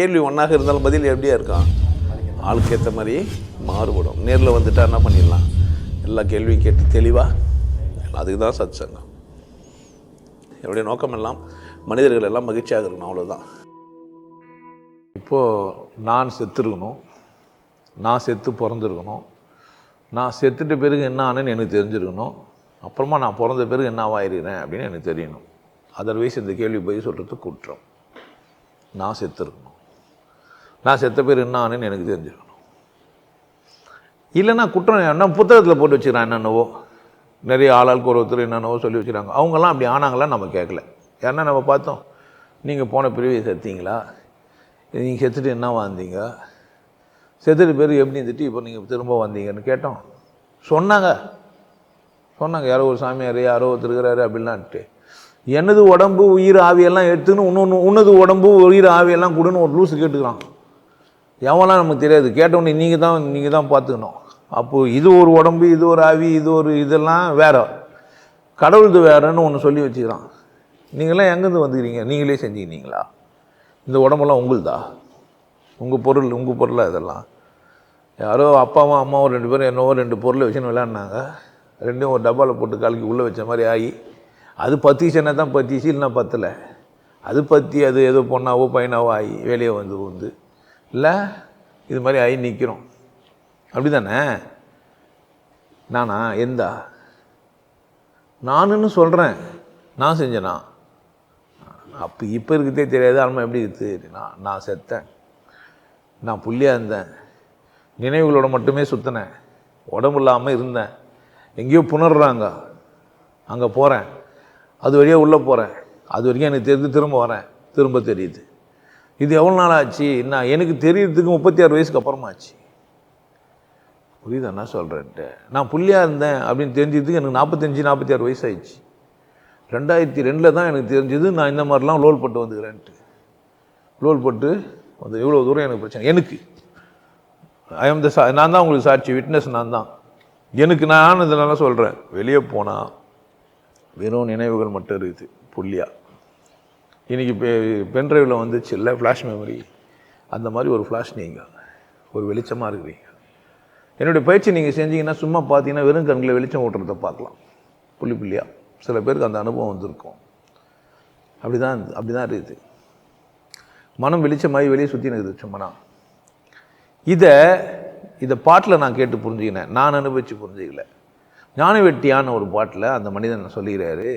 கேள்வி ஒன்றாக இருந்தாலும் பதில் எப்படியா இருக்கான் ஆளுக்கு ஏற்ற மாதிரி மாறுபடும். நேரில் வந்துட்டா என்ன பண்ணிடலாம்? எல்லா கேள்வியும் கேட்டு தெளிவாக அதுக்கு தான் சத் சங்கம் என்னுடைய நோக்கம் எல்லாம் மனிதர்கள் எல்லாம் மகிழ்ச்சியாக இருக்கணும் அவ்வளோதான் இப்போது நான் செத்துருக்கணும். நான் செத்து பிறந்திருக்கணும். நான் செத்துட்ட பிறகு என்ன ஆனேன்னு எனக்கு தெரிஞ்சிருக்கணும். அப்புறமா நான் பிறந்த பிறகு என்ன ஆயிருக்கிறேன் அப்படின்னு எனக்கு தெரியணும். அதர்வைஸ் இந்த கேள்வி போய் சொல்கிறது குற்றம். நான் செத்துருக்கணும். நான் செத்த பேர் என்ன ஆனேன்னு எனக்கு தெரிஞ்சிருக்கணும். இல்லைன்னா குற்றம் என்ன புத்தகத்தில் போட்டு வச்சுக்கிறான் என்னென்னவோ. நிறைய ஆளாளுக்கு ஒரு ஒருத்தர் என்னென்னவோ சொல்லி வச்சுக்கிறாங்க. அவங்கெல்லாம் அப்படி ஆனாங்களா நம்ம கேட்கல. ஏன்னா நம்ம பார்த்தோம் நீங்கள் போன பிரிவை செத்தீங்களா? நீங்கள் செத்துட்டு என்ன வந்தீங்க செத்துட்டு பேர் எப்படி இருந்துட்டு இப்போ நீங்கள் திரும்ப வந்தீங்கன்னு கேட்டோம். சொன்னாங்க. சொன்னாங்க யாரோ ஒரு சாமியார் யாரோ ஒருத்தர் இருக்கிறாரு அப்படின்லான்ட்டு எனது உடம்பு உயிர் ஆவியெல்லாம் எடுத்துன்னு இன்னொன்று உன்னது உடம்பு உயிர் ஆவியெல்லாம் கொடுன்னு ஒரு லூஸ் கேட்டுக்கிறான். எவன்லாம் நமக்கு தெரியாது. கேட்டவுடனே நீங்கள் தான் நீங்கள் தான் பார்த்துக்கணும். அப்போது இது ஒரு உடம்பு இது ஒரு ஆவி இது ஒரு இதெல்லாம் வேறு. கடவுள்து வேறுன்னு ஒன்று சொல்லி வச்சுக்கிறான். நீங்களாம் எங்கேருந்து வந்துக்கிறீங்க? நீங்களே செஞ்சுக்கிறீங்களா இந்த உடம்பெல்லாம் உங்களுதா? உங்கள் பொருள் உங்கள் பொருளாக இதெல்லாம்? யாரோ அப்பாவும் அம்மாவும் ரெண்டு பேரும் என்னவோ ரெண்டு பொருளை வச்சுன்னு விளையாடினாங்க. ரெண்டும் ஒரு டப்பாவில் போட்டு கலக்கி உள்ளே வச்ச மாதிரி ஆகி. அது பத்திச்சுன்னா தான் பத்திச்சு இல்லைன்னா பத்தலை. அது பற்றி அது ஏதோ பொண்ணாவோ பையனாவோ ஆகி வெளியே வந்து வந்து இல்லை இது மாதிரி ஆகி நிற்கிறோம் அப்படி தானே நானா? எந்தா? நானுன்னு சொல்கிறேன் நான் செஞ்சேனா? அப்போ இப்போ இருக்கிறதே தெரியாது. ஆன்மா எப்படி இருக்குது நான் நான் செத்தேன். நான் புள்ளியாக இருந்தேன். நினைவுகளோட மட்டுமே சுற்றினேன் உடம்பு இல்லாமல் இருந்தேன். எங்கேயோ புணர்றாங்க. அங்கே போகிறேன் அது வழியாக உள்ளே போகிறேன் அது வரைக்கும் எனக்கு தெரிஞ்சு திரும்ப வரேன். திரும்ப தெரியுது. இது எவ்வளோ நாள் ஆச்சு? நான் எனக்கு தெரியறதுக்கு முப்பத்தி ஆறு வயசுக்கு அப்புறமா ஆச்சு புரியுதா என்ன சொல்கிறேன்ட்டு நான் புள்ளியாக இருந்தேன் அப்படின்னு தெரிஞ்சதுக்கு எனக்கு நாற்பத்தஞ்சு நாற்பத்தி ஆறு வயசு ஆயிடுச்சு ரெண்டாயிரத்தி ரெண்டில் தான் எனக்கு தெரிஞ்சது நான் இந்த மாதிரிலாம் லோல் பட்டு வந்துக்கிறேன்ட்டு. லோல் பட்டு வந்து இவ்வளோ தூரம் எனக்கு பிரச்சனை. எனக்கு. ஐ த சா நான் தான் உங்களுக்கு சாட்சி விட்னஸ் நான் தான். எனக்கு நான் இதனால சொல்கிறேன் வெளியே போனால் வெறும் நினைவுகள் மட்டும் இருக்குது புள்ளியாக இன்றைக்கி பெ பென்ட்ரைவில் வந்துச்சு இல்லை ஃப்ளாஷ் மெமரி அந்த மாதிரி ஒரு ஃப்ளாஷ் நீங்கள் ஒரு வெளிச்சமாக இருக்கிறீங்க. என்னுடைய பயிற்சி நீங்கள் செஞ்சீங்கன்னா சும்மா பார்த்தீங்கன்னா வெறும் கண்களை வெளிச்சம் ஓட்டுறதை பார்க்கலாம். புள்ளி புள்ளியாக சில பேருக்கு அந்த அனுபவம் வந்திருக்கும். அப்படி தான் அப்படி தான் இருக்குது. மனம் வெளிச்சமாகி வெளியே சுற்றி இருக்குது சும்மனா. இதை இதை பாட்டில் நான் கேட்டு புரிஞ்சுக்கினேன். நான் அனுபவித்து புரிஞ்சுக்கல. ஞான வெட்டியான ஒரு பாட்டில் அந்த மனிதன் சொல்லிக்கிறாரு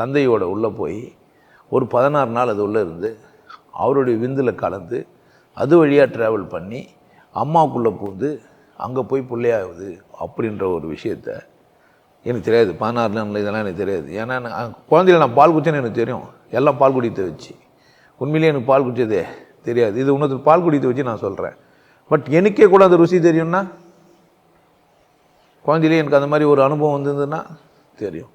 தந்தையோட உள்ளே போய் ஒரு பதினாறு நாள் அது உள்ளே இருந்து அவருடைய விந்தில் கலந்து அது வழியாக ட்ராவல் பண்ணி அம்மாவுக்குள்ளே பூந்து அங்கே போய் பிள்ளையாகுது அப்படின்ற ஒரு விஷயத்த எனக்கு தெரியாது. பதினாறு நாள் இதெல்லாம் எனக்கு தெரியாது. ஏன்னா குழந்தையில நான் பால் குடிச்சேன்னு எனக்கு தெரியும். எல்லாம் பால் குடித்த வச்சு. உண்மையிலேயே எனக்கு பால் குடித்ததே தெரியாது. இது இன்னொருத்தர் பால் குடித்த வச்சு நான் சொல்கிறேன் பட் எனக்கே கூட அந்த ருசி தெரியும்னா? குழந்தையிலே எனக்கு அந்த மாதிரி ஒரு அனுபவம் வந்ததுன்னா தெரியும்.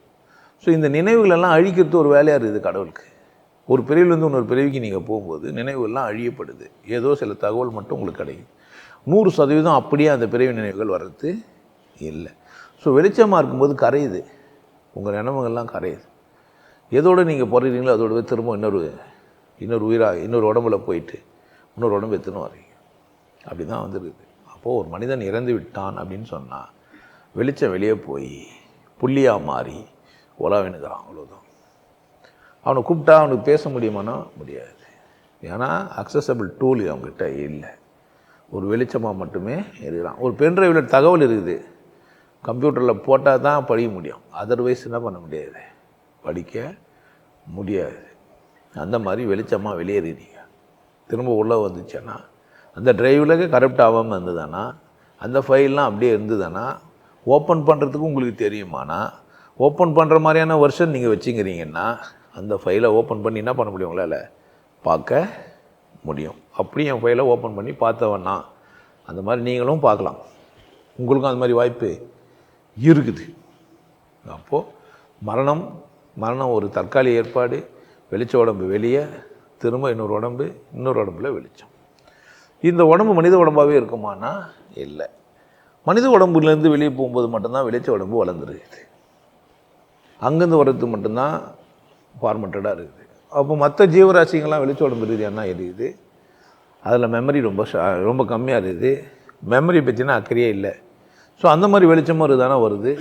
ஸோ இந்த நினைவுகளெல்லாம் அழிக்கிறது ஒரு வேலையாக இருக்குது கடவுளுக்கு. ஒரு பிரிவிலேருந்து இன்னொரு பிரிவுக்கு நீங்கள் போகும்போது நினைவுகள்லாம் அழியப்படுது. ஏதோ சில தகவல் மட்டும் உங்களுக்கு கிடைக்கும். நூறு சதவீதம் அப்படியே அந்த பிரிவு நினைவுகள் வர்றது இல்லை. ஸோ வெளிச்சமாக இருக்கும்போது கரையுது. உங்கள் நினைவுகள்லாம் கரையுது. எதோடு நீங்கள் பிறகுறீங்களோ அதோடவே திரும்ப இன்னொரு இன்னொரு உயிராக இன்னொரு உடம்புல போயிட்டு இன்னொரு உடம்பு எத்துன்னு வரீங்க அப்படி தான் வந்துருக்குது. அப்போது ஒரு மனிதன் இறந்து விட்டான் அப்படின்னு சொன்னால் வெளிச்சம் வெளியே போய் புள்ளியாக மாறி உலாவினுக்கிறான். அவ்வளோதான் அவனை கூப்பிட்டா அவனுக்கு பேச முடியுமானா? முடியாது. ஏன்னா அக்சசபிள் டூல் அவங்ககிட்ட இல்லை. ஒரு வெளிச்சமாக மட்டுமே இருக்கிறான் ஒரு பென்ட்ரைவில் தகவல் இருக்குது. கம்ப்யூட்டரில் போட்டால் தான் படிக்க முடியும். அதர்வைஸ் என்ன பண்ண முடியாது? படிக்க முடியாது. அந்த மாதிரி வெளிச்சமாக வெளியேறினீங்க திரும்ப உள்ளே வந்துச்சுன்னா அந்த டிரைவில் கரப்ட் ஆகாமல் இருந்ததுன்னா அந்த ஃபைல்லாம் அப்படியே இருந்ததுன்னா ஓப்பன் பண்ணுறதுக்கு உங்களுக்கு தெரியுமானா? ஓப்பன் பண்ணுற மாதிரியான வருஷன் நீங்கள் வச்சுக்கிறீங்கன்னா அந்த ஃபைலை ஓப்பன் பண்ணி என்ன பண்ண முடியும் உங்களால்? பார்க்க முடியும். அப்படி என் ஃபைலை ஓப்பன் பண்ணி பார்த்தவன்னா அந்த மாதிரி நீங்களும் பார்க்கலாம். உங்களுக்கும் அந்த மாதிரி வாய்ப்பு இருக்குது. அப்போது மரணம் மரணம் ஒரு தற்காலிக ஏற்பாடு வெளிச்ச உடம்பு வெளியே திரும்ப இன்னொரு உடம்பு இன்னொரு உடம்புல வெளிச்சம். இந்த உடம்பு மனித உடம்பாகவே இருக்குமானா? இல்லை. மனித உடம்புலேருந்து வெளியே போகும்போது மட்டும்தான் வெளிச்ச உடம்பு வளர்ந்துருக்குது. அங்கேருந்து வர்றது மட்டும்தான் ஃபார்மட்டடாக இருக்குது. அப்போ மற்ற ஜீவராசிங்கள்லாம் வெளிச்ச உடம்பு ரீதியாக என்ன இருக்குது அதில் மெமரி ரொம்ப ஷா ரொம்ப கம்மியாக இருக்குது. மெமரி பற்றினா அக்கறையே இல்லை. ஸோ அந்த மாதிரி வெளிச்சமும் இதுதானே வருது.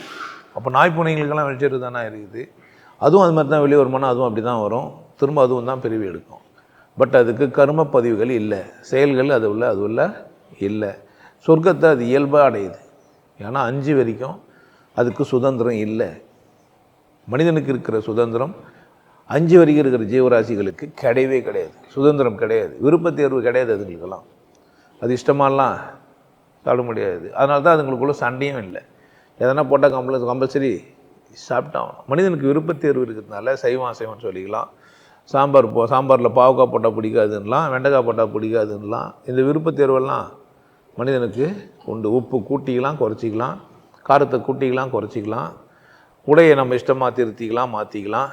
அப்போ நாய் பூனைங்களுக்கெல்லாம் வெளிச்சம் தானே இருக்குது. அதுவும் அது மாதிரி தான் வெளியே வருமானம் அதுவும் அப்படி தான் வரும். திரும்ப அதுவும் தான் பிரிவு எடுக்கும். பட் அதுக்கு கரும பதிவுகள் இல்லை. செயல்கள் அது உள்ள அது உள்ள இல்லை. சொர்க்கத்தை அது இயல்பாக அடையுது. ஏன்னா அஞ்சு வரைக்கும் அதுக்கு சுதந்திரம் இல்லை. மனிதனுக்கு இருக்கிற சுதந்திரம் அஞ்சு வரைக்கும் இருக்கிற ஜீவராசிகளுக்கு கிடையவே கிடையாது. சுதந்திரம் கிடையாது. விருப்பத்தேர்வு கிடையாது அதுங்களுக்கெல்லாம். அது இஷ்டமாலாம் சாப்பிட முடியாது. அதனால தான் அதுங்களுக்குள்ள சண்டையும் இல்லை. எதனா போட்டால் கம்பல் கம்பல்சரி சாப்பிட்டாகணும் மனிதனுக்கு விருப்பத் தேர்வு இருக்கிறதுனால சைவம் அசைவம்னு சொல்லிக்கலாம். சாம்பார் போ சாம்பாரில் பாவக்காய் போட்டால் பிடிக்காதுன்னெலாம் வெண்டைக்காய் போட்டால் பிடிக்காதுன்னெலாம் இந்த விருப்பத்தேர்வெல்லாம் மனிதனுக்கு உண்டு. உப்பு கூட்டிக்கலாம் குறைச்சிக்கலாம். காரத்தை கூட்டிக்கலாம் குறைச்சிக்கலாம். உடையை நம்ம இஷ்டமாக திருத்திக்கலாம் மாற்றிக்கலாம்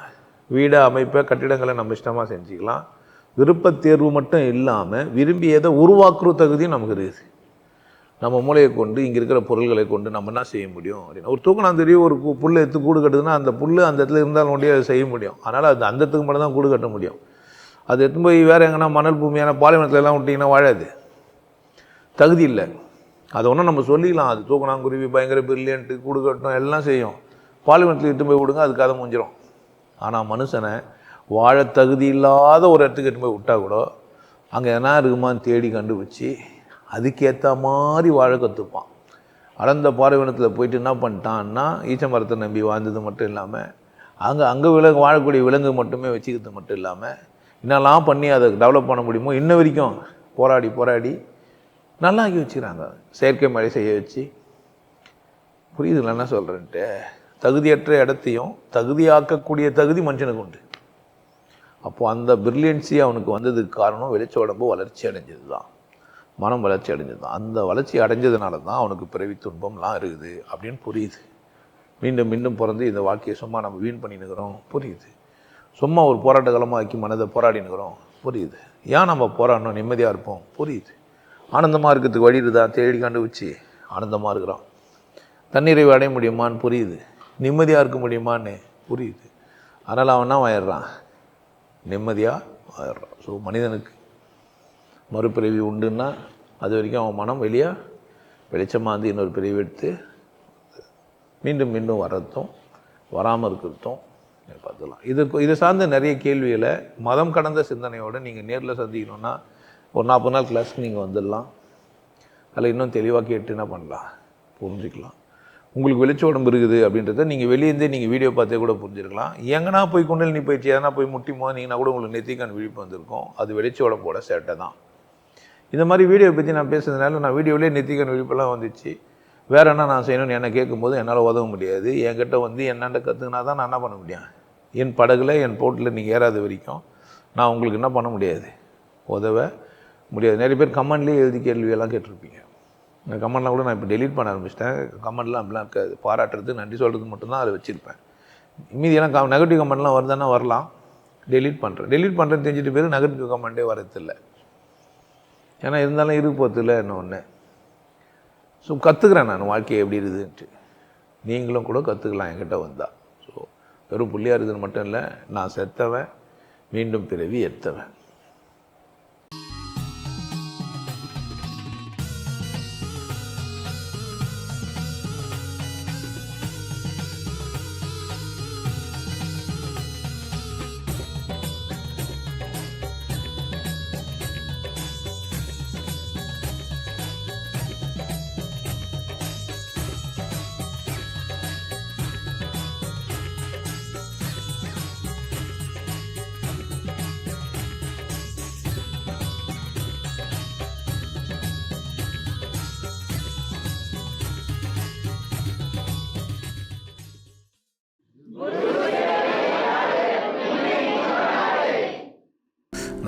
வீடு அமைப்பை கட்டிடங்களை நம்ம இஷ்டமாக செஞ்சுக்கலாம். விருப்பத்தேர்வு மட்டும் இல்லாமல் விரும்பியதை உருவாக்குற தகுதியும் நமக்கு இருக்குது நம்ம மூளையை கொண்டு இங்கே இருக்கிற பொருள்களை கொண்டு நம்ம என்ன செய்ய முடியும் அப்படின்னு ஒரு தூக்கணாந்தெரி ஒரு புல் எடுத்து கூடு கட்டுதுன்னா அந்த புல் அந்த இடத்துல இருந்தாலும் ஒண்டியே அதை செய்ய முடியும். அதனால் அது அந்த இடத்துக்கு மட்டும் தான் கூடு கட்ட முடியும். அது எடுத்துன்னு போய் வேறு எங்கன்னா மணல் பூமியான பாலைவனத்துல எல்லாம் விட்டிங்கன்னா வாழாது. தகுதி இல்லை. அதை ஒன்றும் நம்ம சொல்லிக்கலாம் அது தூக்கணாங்குருவி பயங்கர பிரில்லியன்ட்டு கூடு கட்டணும் எல்லாம் செய்யும். பாலைவனத்தில் இட்டு போய் விடுங்க அதுக்காக அதை முடிஞ்சிடும் ஆனால் மனுஷனை வாழ தகுதி இல்லாத ஒரு இடத்துக்கு எட்டு போய் விட்டா கூட அங்கே என்ன இருக்குமான்னு தேடி கண்டுபிடிச்சி அதுக்கேற்ற மாதிரி வாழ கற்றுப்பான் அடர்ந்த பாலைவனத்தில் போயிட்டு என்ன பண்ணிட்டான்னா ஈச்ச மரத்தை நம்பி வாழ்ந்தது மட்டும் இல்லாமல் அங்கே அங்கே விலங்கு வாழக்கூடிய விலங்கு மட்டுமே வச்சுக்கிறது மட்டும் இல்லாமல் என்னெல்லாம் பண்ணி அதை டெவலப் பண்ண முடியுமோ இன்ன வரைக்கும் போராடி போராடி நல்லா ஆக்கி வச்சுக்கிறாங்க. செயற்கை மழை செய்ய வச்சு. புரியுதுங்களா? என்ன சொல்கிறேன்ட்டு தகுதியற்ற இடத்தையும் தகுதியாக்கக்கூடிய தகுதி மனுஷனுக்கு உண்டு. அப்போது அந்த பிரில்லியன்சி அவனுக்கு வந்ததுக்கு காரணம் வெளிச்ச உடம்பு வளர்ச்சி அடைஞ்சது தான் மனம் வளர்ச்சி அடைஞ்சது தான் அந்த வளர்ச்சி அடைஞ்சதுனால தான் அவனுக்கு பிறவி துன்பம்லாம் இருக்குது அப்படின்னு புரியுது. மீண்டும் மீண்டும் பிறந்து இந்த வாழ்க்கையை சும்மா நம்ம வீண் பண்ணினுக்கிறோம் புரியுது. சும்மா ஒரு போராட்ட காலமாக ஆக்கி மனதை போராடினுக்கிறோம் புரியுது. ஏன் நம்ம போராடணும்? நிம்மதியாக இருப்போம். புரியுது. ஆனந்தமாக இருக்கிறதுக்கு வழி இருக்குதா? தேடி கண்டுபிடிச்சி ஆனந்தமாக இருக்கிறோம் தன்னிறைவு அடைய முடியுமான்னு புரியுது. நிம்மதியாக இருக்க முடியுமான்னு புரியுது. அதனால் அவன் வாயிடுறான் நிம்மதியாக வாயிடுறான் ஸோ மனிதனுக்கு மறுபிறவி உண்டுன்னா அது வரைக்கும் அவன் மனம் வெளியாக வெளிச்சமாக வந்து இன்னொரு பிரிவு எடுத்து மீண்டும் மீண்டும் வர்றதும் வராமல் இருக்கிறதும் பார்த்துக்கலாம். இது இது சார்ந்த நிறைய கேள்விகளை மதம் கடந்த சிந்தனையோடு நீங்கள் நேரில் சந்திக்கணுன்னா ஒரு நாற்பது நாள் கிளாஸ்க்கு நீங்கள் வந்துடலாம். அதில் இன்னும் தெளிவாக கேட்டு என்ன பண்ணலாம்? புரிஞ்சுக்கலாம். உங்களுக்கு வெளிச்ச உடம்பு இருக்குது அப்படின்றத நீங்கள் வெளியேருந்தே நீங்கள் வீடியோ பார்த்தே கூட புரிஞ்சிருக்கலாம். எங்கன்னா போய் குண்டல் நீ போயிடுச்சு எதனா போய் முட்டி மோதினீங்கன்னா கூட உங்களுக்கு நெத்திக்கான விழிப்பு வந்திருக்கும். அது வெளிச்ச உடம்போட சேட்டை தான். இந்த மாதிரி வீடியோ பற்றி நான் பேசுனதுனால நான் வீடியோவிலே நெத்திக்கன் விழிப்பெல்லாம் வந்துச்சு. வேறு என்ன நான் செய்யணும்னு என்னை கேட்கும்போது என்னால் உதவ முடியாது. என்கிட்ட வந்து என்னென்ன கற்றுக்கினா தான் நான் என்ன பண்ண முடியும்? என் படகுல என் போட்டில் நீங்கள் ஏறாத வரைக்கும் நான் உங்களுக்கு என்ன பண்ண முடியாது? உதவ முடியாது. நிறைய பேர் கமெண்ட்லேயே எழுதி கேள்வியெல்லாம் கேட்டிருப்பீங்க. இந்த கமெண்ட்லாம் கூட நான் இப்போ டெலீட் பண்ண ஆரம்பிச்சிட்டேன். கமெண்ட்லாம் அப்படிலாம் இருக்காது. பாராட்டுறது நன்றி சொல்கிறது மட்டும்தான் அதை வச்சுருப்பேன். மீதியெல்லாம் க நெகட்டிவ் கமெண்ட்லாம் வருதானா வரலாம். டெலீட் பண்ணுறேன் டெலீட் பண்ணுறேன்னு தெரிஞ்சுட்டு பேர் நெகட்டிவ் கமெண்ட்டே வரதில்லை. ஏன்னா இருந்தாலும் இருக்கு போகிறதில்ல என்ன ஒன்று ஸோ கற்றுக்குறேன் நான். வாழ்க்கை எப்படி இருக்குதுன்ட்டு. நீங்களும் கூட கற்றுக்கலாம் என்கிட்ட வந்தால் ஸோ வெறும் புள்ளியாக இருக்குதுன்னு மட்டும் இல்லை நான் செத்தவன் மீண்டும் பிறவி எத்தவன்